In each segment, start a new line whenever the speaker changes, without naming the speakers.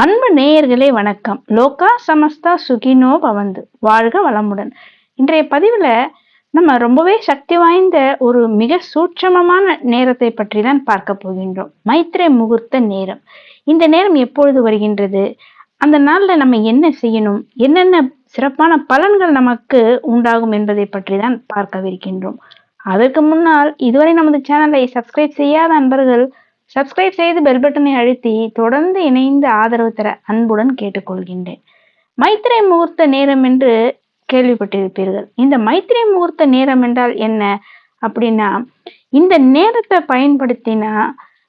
அன்பு நேயர்களே வணக்கம். லோகா சமஸ்தா சுகினோ பவந்து. வாழ்க வளமுடன். இன்றைய பதிவில் நம்ம ரொம்பவே சக்தி வாய்ந்த ஒரு மிக சூட்சமமான நேரத்தை பற்றி தான் பார்க்க போகின்றோம். மைத்ரே முகூர்த்த நேரம். இந்த நேரம் எப்பொழுது வருகின்றது? அந்த நாளில் நம்ம என்ன செய்யணும்? என்னென்ன சிறப்பான பலன்கள் நமக்கு உண்டாகும் என்பதை பற்றி தான் பார்க்கவிருக்கின்றோம். அதற்கு முன்னால் இதுவரை நமது சேனலை சப்ஸ்கிரைப் செய்யாத அன்பர்கள் சப்ஸ்கிரைப் செய்து பெல் பட்டனை அழுத்தி தொடர்ந்து இணைந்து ஆதரவு தர அன்புடன் கேட்டுக்கொள்கின்றேன். மைத்திரை முகூர்த்த நேரம் என்று கேள்விப்பட்டிருப்பீர்கள். இந்த மைத்திரை முகூர்த்த நேரம் என்றால் என்ன? அப்படின்னா இந்த நேரத்தை பயன்படுத்தினா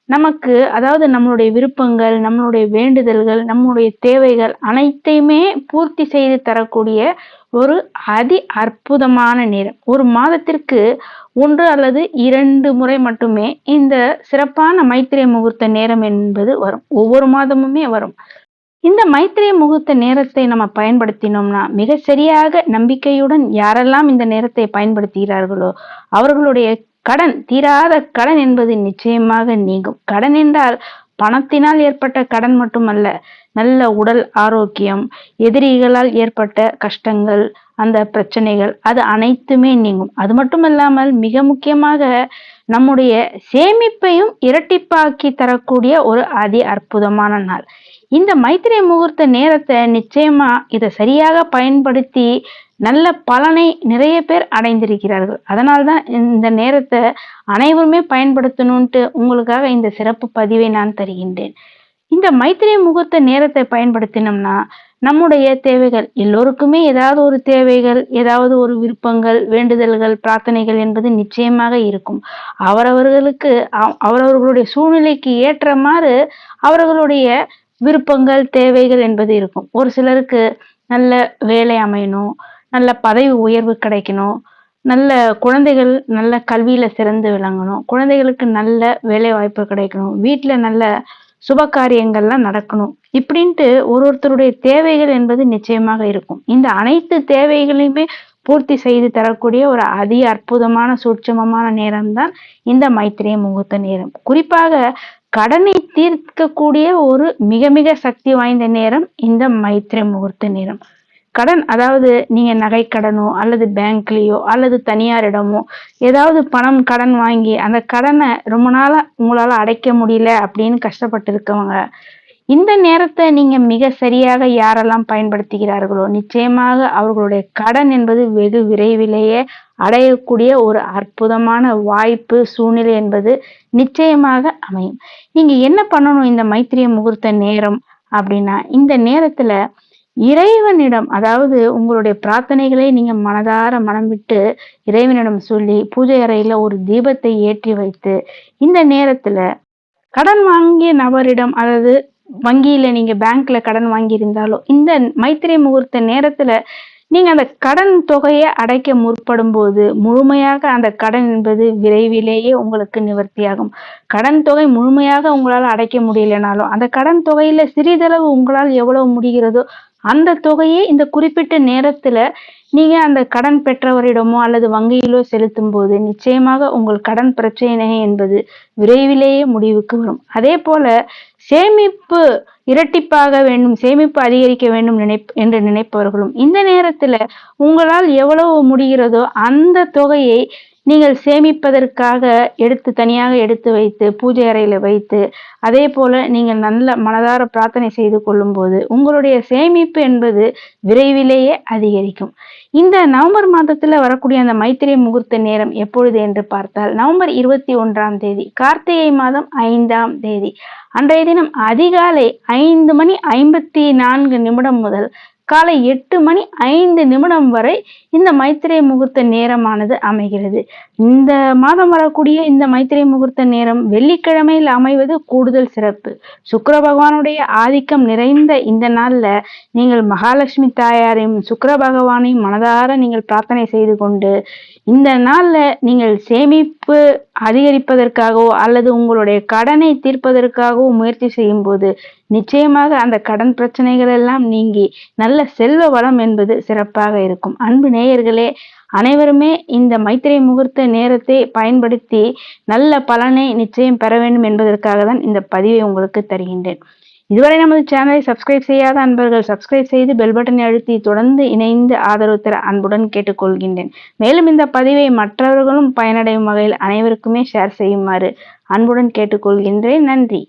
நமக்கு அதாவது நம்மளுடைய விருப்பங்கள் நம்மளுடைய வேண்டுதல்கள் நம்மளுடைய தேவைகள் அனைத்தையுமே பூர்த்தி செய்து தரக்கூடிய ஒரு அதி அற்புதமான நேரம். ஒரு மாதத்திற்கு ஒன்று அல்லது இரண்டு முறை மட்டுமே இந்த சிறப்பான மைத்திரை முகூர்த்த நேரம் என்பது வரும். ஒவ்வொரு மாதமுமே வரும். இந்த மைத்திரை முகூர்த்த நேரத்தை நம்ம பயன்படுத்தினோம்னா மிக சரியாக நம்பிக்கையுடன் யாரெல்லாம் இந்த நேரத்தை பயன்படுத்துகிறார்களோ அவர்களுடைய கடன் தீராத கடன் என்பது நிச்சயமாக நீங்கும். கடன் என்றால் பணத்தினால் ஏற்பட்ட கடன் மட்டுமல்ல நல்ல உடல் ஆரோக்கியம் எதிரிகளால் ஏற்பட்ட கஷ்டங்கள் அந்த பிரச்சனைகள் அது அனைத்துமே நீங்கும். அது மட்டுமல்லாமல் மிக முக்கியமாக நம்முடைய சேமிப்பையும் இரட்டிப்பாக்கி தரக்கூடிய ஒரு அதி அற்புதமான நாள். இந்த மைத்திரை முகூர்த்த நேரத்தை நிச்சயமா இதை சரியாக பயன்படுத்தி நல்ல பலனை நிறைய பேர் அடைந்திருக்கிறார்கள். அதனால்தான் இந்த நேரத்தை அனைவருமே பயன்படுத்தணும்ட்டு உங்களுக்காக இந்த சிறப்பு பதிவை நான் தருகின்றேன். இந்த மைத்திரை முகூர்த்த நேரத்தை பயன்படுத்தினோம்னா நம்முடைய தேவைகள் எல்லோருக்குமே ஏதாவது ஒரு தேவைகள் ஏதாவது ஒரு விருப்பங்கள் வேண்டுதல்கள் பிரார்த்தனைகள் என்பது நிச்சயமாக இருக்கும். அவரவர்களுக்கு அவரவர்களுடைய சூழ்நிலைக்கு ஏற்றமாறு அவர்களுடைய விருப்பங்கள் தேவைகள் என்பது இருக்கும். ஒரு சிலருக்கு நல்ல வேலை அமையணும் நல்ல பதவி உயர்வு கிடைக்கணும் நல்ல குழந்தைகள் நல்ல கல்வியில சிறந்து விளங்கணும் குழந்தைகளுக்கு நல்ல வேலை வாய்ப்பு கிடைக்கணும் வீட்டுல நல்ல சுப காரியங்கள்லாம் நடக்கணும். இப்படின்ட்டு ஒரு ஒருத்தருடைய தேவைகள் என்பது நிச்சயமாக இருக்கும். இந்த அனைத்து தேவைகளையுமே பூர்த்தி செய்து தரக்கூடிய ஒரு அதி அற்புதமான சூட்சமமான நேரம்தான் இந்த மைத்திரிய முகூர்த்த நேரம். குறிப்பாக கடனை தீர்க்கக்கூடிய ஒரு மிக மிக சக்தி வாய்ந்த நேரம் இந்த மைத்திரை முகூர்த்த நேரம். கடன் அதாவது நீங்க நகை கடனோ அல்லது பேங்க்லயோ அல்லது தனியாரிடமோ ஏதாவது பணம் கடன் வாங்கி அந்த கடனை ரொம்ப நாளா உங்களால அடைக்க முடியல அப்படின்னு கஷ்டப்பட்டு இருக்கவங்க இந்த நேரத்தை நீங்க மிக சரியாக யாரெல்லாம் பயன்படுத்துகிறார்களோ நிச்சயமாக அவர்களுடைய கடன் என்பது வெகு விரைவிலேயே அடையக்கூடிய ஒரு அற்புதமான வாய்ப்பு சூழ்நிலை என்பது நிச்சயமாக அமையும். நீங்க என்ன பண்ணணும் இந்த மைத்திரிய முகூர்த்த நேரம் அப்படின்னா இந்த நேரத்துல இறைவனிடம் அதாவது உங்களுடைய பிரார்த்தனைகளை நீங்க மனதார மனம் விட்டு இறைவனிடம் சொல்லி பூஜை அறையில ஒரு தீபத்தை ஏற்றி வைத்து இந்த நேரத்துல கடன் வாங்கிய நபரிடம் அதாவது வங்கியில நீங்க பேங்க்ல கடன் வாங்கியிருந்தாலோ இந்த மைத்திரை முகூர்த்த நேரத்துல நீங்க அந்த கடன் தொகையை அடைக்க முற்படும் போது முழுமையாக அந்த கடன் என்பது விரைவிலேயே உங்களுக்கு நிவர்த்தியாகும். கடன் தொகை முழுமையாக உங்களால் அடைக்க முடியலனாலும் அந்த கடன் தொகையில சிறிதளவு உங்களால் எவ்வளவு முடிகிறதோ அந்த தொகையை இந்த குறிப்பிட்ட நேரத்துல நீங்க அந்த கடன் பெற்றவரிடமோ அல்லது வங்கியிலோ செலுத்தும் போது நிச்சயமாக உங்கள் கடன் பிரச்சனை என்பது விரைவிலேயே முடிவுக்கு வரும். அதே போல சேமிப்பு இரட்டிப்பாக வேண்டும் சேமிப்பு அதிகரிக்க வேண்டும் நினை என்று நினைப்பவர்களும் இந்த நேரத்துல உங்களால் எவ்வளவு முடிகிறதோ அந்த தொகையை நீங்கள் சேமிப்பதற்காக எடுத்து தனியாக எடுத்து வைத்து பூஜை அறையில் வைத்து அதே போல நீங்கள் நல்ல மனதார பிரார்த்தனை செய்து கொள்ளும்போது உங்களுடைய சேமிப்பு என்பது விரைவிலேயே அதிகரிக்கும். இந்த நவம்பர் மாதத்தில் வரக்கூடிய அந்த மைத்திரை முகூர்த்த நேரம் எப்பொழுது என்று பார்த்தால் நவம்பர் இருபத்தி ஒன்றாம் தேதி கார்த்திகை மாதம் ஐந்தாம் தேதி. அன்றைய தினம் அதிகாலை ஐந்து மணி ஐம்பத்தி நான்கு நிமிடம் முதல் காலை எட்டு மணி ஐந்து நிமிடம் வரை இந்த மைத்திரை முகூர்த்த நேரமானது அமைகிறது. இந்த மாதம் வரக்கூடிய இந்த மைத்திரை முகூர்த்த நேரம் வெள்ளிக்கிழமையில் அமைவது கூடுதல் சிறப்பு. சுக்கர பகவானுடைய ஆதிக்கம் நிறைந்த இந்த நாளில் நீங்கள் மகாலட்சுமி தாயாரையும் சுக்கர பகவானையும் மனதார நீங்கள் பிரார்த்தனை செய்து கொண்டு இந்த நாளில் நீங்கள் மதிப்பு அதிகரிப்பதற்காகவோ அல்லது உங்களுடைய கடனை தீர்ப்பதற்காகவோ முயற்சி செய்யும் போது நிச்சயமாக அந்த கடன் பிரச்சனைகள் எல்லாம் நீங்கி நல்ல செல்வ வளம் என்பது சிறப்பாக இருக்கும். அன்பு நேயர்களே அனைவருமே இந்த மைத்திரை முகூர்த்த நேரத்தை பயன்படுத்தி நல்ல பலனை நிச்சயம் பெற வேண்டும் என்பதற்காக தான் இந்த பதிவை உங்களுக்கு தருகின்றேன். இதுவரை நமது சேனலை சப்ஸ்கிரைப் செய்யாத அன்பர்கள் சப்ஸ்கிரைப் செய்து பெல் பட்டனை அழுத்தி தொடர்ந்து இணைந்து ஆதரவு தர அன்புடன் கேட்டுக்கொள்கின்றேன். மேலும் இந்த பதிவை மற்றவர்களும் பயனடையும் வகையில் அனைவருக்குமே ஷேர் செய்யுமாறு அன்புடன் கேட்டுக்கொள்கின்றேன். நன்றி.